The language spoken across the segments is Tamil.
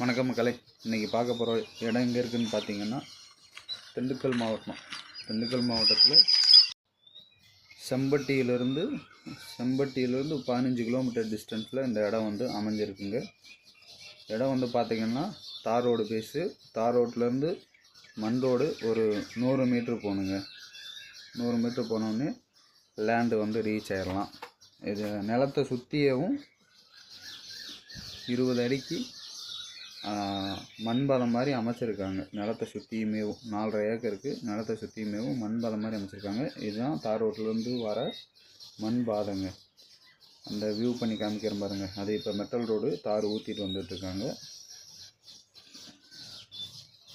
வணக்கம் மக்களே. இன்றைக்கி பார்க்க போகிற இடம் எங்கே இருக்குதுன்னு பார்த்தீங்கன்னா திண்டுக்கல் மாவட்டம். திண்டுக்கல் மாவட்டத்தில் செம்பட்டியிலேருந்து செம்பட்டியிலேருந்து பதினஞ்சு கிலோமீட்டர் டிஸ்டன்ஸில் இந்த இடம் வந்து அமைஞ்சிருக்குங்க. இடம் வந்து பார்த்திங்கன்னா தார் ரோடு பேஸு தார் ரோட்லேருந்து மண் ரோடு ஒரு நூறு மீட்ரு போகணுங்க நூறு மீட்ரு போனோடனே லேண்டு வந்து ரீச் ஆயிடலாம் இது நிலத்தை சுற்றியவும் இருபது அடிக்கு ஆஹ், மண் மாதிரி அமைச்சிருக்காங்க. நிலத்தை சுற்றியுமேவும் நாலரை ஏக்கருக்கு நிலத்தை சுற்றியுமேவும் மண் மாதிரி அமைச்சிருக்காங்க. இதுதான் தார் ரோட்லேருந்து வர மண் பாதங்க. அந்த வியூ பண்ணி காமிக்கிறேன் பாருங்க. அது இப்போ மெட்டல் ரோடு தார் ஊற்றிட்டு வந்துட்டுருக்காங்க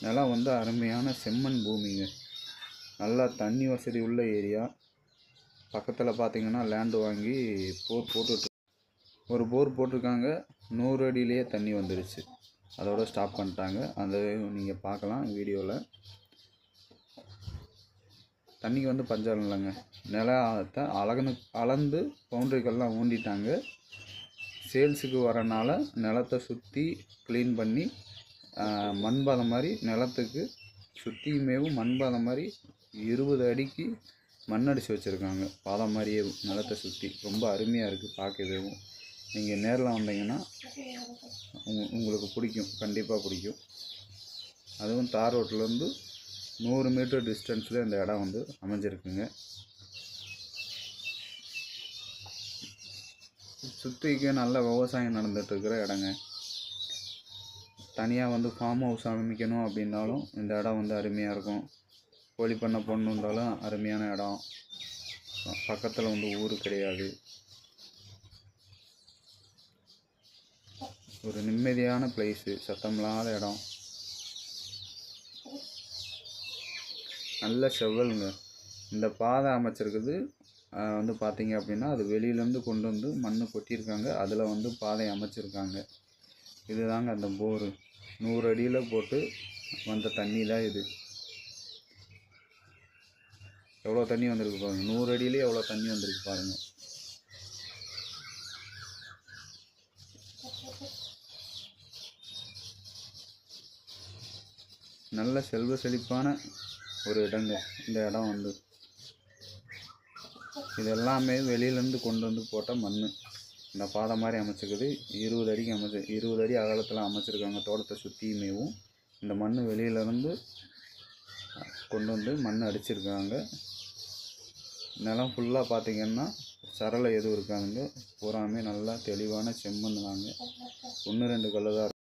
நிலம் வந்து அருமையான செம்மண் பூமிங்க. நல்லா தண்ணி வசதி உள்ள ஏரியா. பக்கத்தில் பார்த்தீங்கன்னா லேண்டு வாங்கி போர் போட்டுட்டு ஒரு போர் போட்டிருக்காங்க. நூறு அடியிலேயே தண்ணி வந்துடுச்சு அதோட ஸ்டாப் பண்ணிட்டாங்க. அந்த நீங்கள் பார்க்கலாம் வீடியோவில் தண்ணிக்கு வந்து பஞ்சம் இல்லைங்க. நிலத்தை அலகனு அளந்து பவுண்டரிக்கெல்லாம் ஊண்டிட்டாங்க. சேல்ஸுக்கு வரனால நிலத்தை சுற்றி க்ளீன் பண்ணி மண் மண்பாதம் மாதிரி நிலத்துக்கு சுற்றியுமேவும் மண்பாதம் மாதிரி இருபது அடிக்கு மண் அடித்து வச்சுருக்காங்க. பாதம் மாதிரியே நிலத்தை சுற்றி ரொம்ப அருமையாக இருக்குது பார்க்கவேவும் நீங்கள் நேரில் வந்தீங்கன்னா உங் உங்களுக்கு பிடிக்கும் கண்டிப்பாக பிடிக்கும். அதுவும் தார் ரோட்லேருந்து நூறு மீட்டர் டிஸ்டன்ஸில் இந்த இடம் வந்து அமைஞ்சிருக்குங்க. சுற்றிக்கு நல்ல விவசாயம் நடந்துகிட்ருக்கிற இடங்க. தனியாக வந்து ஃபார்ம் ஹவுஸ் அமைக்கணும் அப்படின்னாலும் இந்த இடம் வந்து அருமையாக இருக்கும். கோழி பண்ணை போடணுன்றாலும் அருமையான இடம். பக்கத்தில் வந்து ஊர் கிடையாது. ஒரு நிம்மதியான பிளேஸு சத்தமில்லாத இடம். நல்ல செவ்வலுங்க. இந்த பாதை அமைச்சிருக்குது. வந்து பார்த்தீங்க அப்படின்னா அது வெளியிலேருந்து கொண்டு வந்து மண் கொட்டியிருக்காங்க. அதில் வந்து பாதை அமைச்சிருக்காங்க. இதுதாங்க அந்த போரு. நூறு அடியில் போட்டு வந்த தண்ணி தான் இது. எவ்வளோ தண்ணி வந்திருக்கு பாருங்கள் நூறு அடியிலே எவ்வளோ தண்ணி வந்திருக்கு பாருங்கள் நல்ல செல்வ செழிப்பான ஒரு இடங்க இந்த இடம் வந்து. இது எல்லாமே வெளியிலேருந்து கொண்டு வந்து போட்ட மண் இந்த பாதை மாதிரி அமைச்சிருக்குது இருபது அடிக்கு அமைச்சு இருபது அடி அகலத்தில் அமைச்சிருக்காங்க தோட்டத்தை சுற்றியுமேவும் இந்த மண் வெளியிலேருந்து கொண்டு வந்து மண் அடிச்சிருக்காங்க. நிலம் ஃபுல்லாக பார்த்திங்கன்னா சரளை எதுவும் இருக்காதுங்க. பூராமே நல்லா தெளிவான செம்மண் தாங்க. ஒன்று ரெண்டு கல்லு தான் இருக்கு.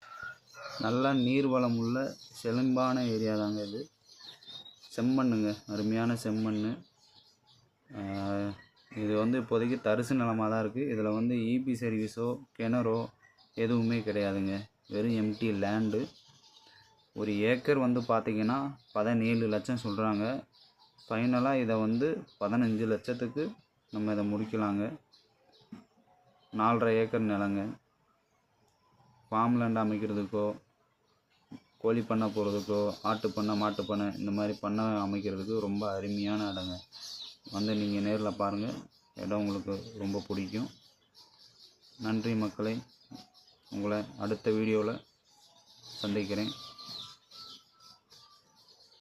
நல்லா நீர்வளம் உள்ள செழும்பான ஏரியா தாங்க இது. செம்மண்ணுங்க அருமையான செம்மண் இது வந்து இப்போதைக்கு தரிசு நிலமாக தான் இருக்குது இதில் வந்து இபி சர்வீஸோ கிணறோ எதுவுமே கிடையாதுங்க. வெறும் எம்டி லேண்டு ஒரு ஏக்கர் வந்து பார்த்திங்கன்னா பதினேழு லட்சம் சொல்கிறாங்க ஃபைனலாக இதை வந்து பதினஞ்சு லட்சத்துக்கு நம்ம இதை முடிக்கலாங்க. நாலரை ஏக்கர் நிலங்க. ஃபார்ம் லேண்ட் அமைக்கிறதுக்கோ கோழி பண்ணை போகிறதுக்கோ ஆட்டு பண்ணை மாட்டு பண்ணை இந்த மாதிரி பண்ணை அமைக்கிறதுக்கு ரொம்ப அருமையான இடங்க. வந்து நீங்கள் நேரில் பாருங்கள் இடம் உங்களுக்கு ரொம்ப பிடிக்கும். நன்றி மக்களை. உங்களை அடுத்த வீடியோவில் சந்திக்கிறேன்.